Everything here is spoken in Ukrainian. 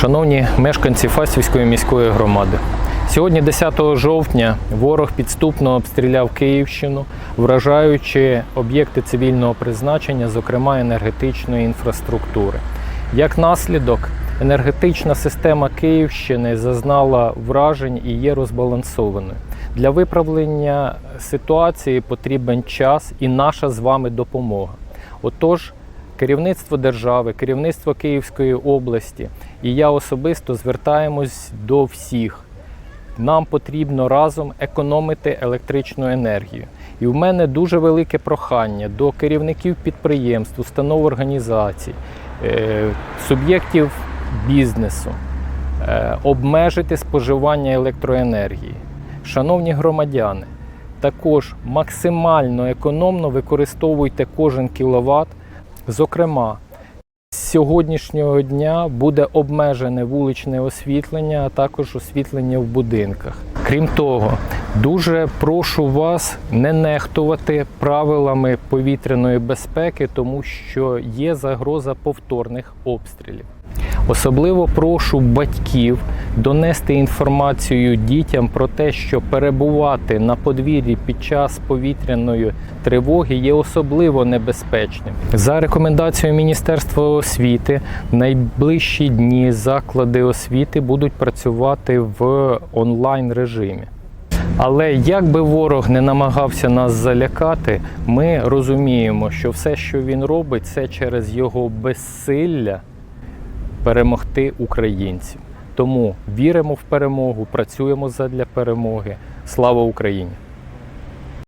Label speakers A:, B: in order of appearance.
A: Шановні мешканці Фастівської міської громади, сьогодні, 10 жовтня, ворог підступно обстріляв Київщину, вражаючи об'єкти цивільного призначення, зокрема енергетичної інфраструктури. Як наслідок, енергетична система Київщини зазнала вражень і є розбалансованою. Для виправлення ситуації потрібен час і наша з вами допомога. Отож, керівництво держави, керівництво Київської області і я особисто звертаємось до всіх. Нам потрібно разом економити електричну енергію. І в мене дуже велике прохання до керівників підприємств, установ організацій, е, суб'єктів бізнесу е, обмежити споживання електроенергії. Шановні громадяни, також максимально економно використовуйте кожен кіловат. Зокрема, сьогоднішнього дня буде обмежене вуличне освітлення, а також освітлення в будинках. Крім того, дуже прошу вас не нехтувати правилами повітряної безпеки, тому що є загроза повторних обстрілів. Особливо прошу батьків донести інформацію дітям про те, що перебувати на подвір'ї під час повітряної тривоги є особливо небезпечним. За рекомендацією Міністерства освіти, в найближчі дні заклади освіти будуть працювати в онлайн режимі. Але як би ворог не намагався нас залякати, ми розуміємо, що все, що він робить, це через його безсилля перемогти українців. Тому віримо в перемогу, працюємо задля перемоги. Слава Україні!